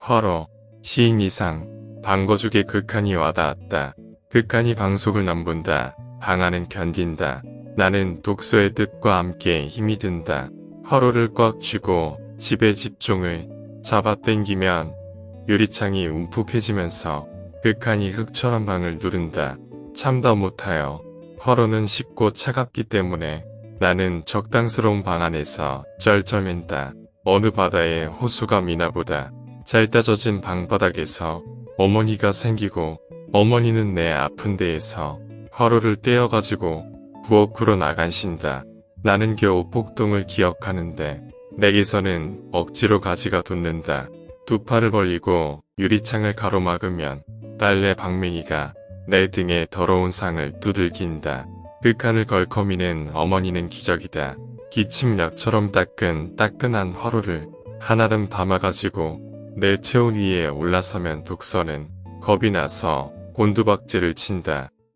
화로, 시인 이상, 방거죽의 극한이 와닿았다. 극한이 방속을 넘본다. 방안은 견딘다. 나는 독서의 뜻과 함께 힘이 든다. 화로를 꽉 쥐고 집의 집중을 잡아당기면 유리창이 움푹해지면서 극한이 흙처럼 방을 누른다. 참다 못하여 화로는 쉽고 차갑기 때문에 나는 적당스러운 방 안에서 쩔쩔맨다. 어느 바다에 호수가 미나보다 잘 따져진 방바닥에서 어머니가 생기고 어머니는 내 아픈 데에서 화로를 떼어가지고 부엌으로 나간신다. 나는 겨우 폭동을 기억하는데 내게서는 억지로 가지가 돋는다. 두 팔을 벌리고 유리창을 가로막으면 빨래 방맹이가 내 등에 더러운 상을 두들긴다. 극한을 걸커미는 어머니는 기적이다. 기침약처럼 따끈 따끈한 화로를 한아름 담아가지고 내 체온 위에 올라서면 독서는 겁이 나서 곤두박질을 친다.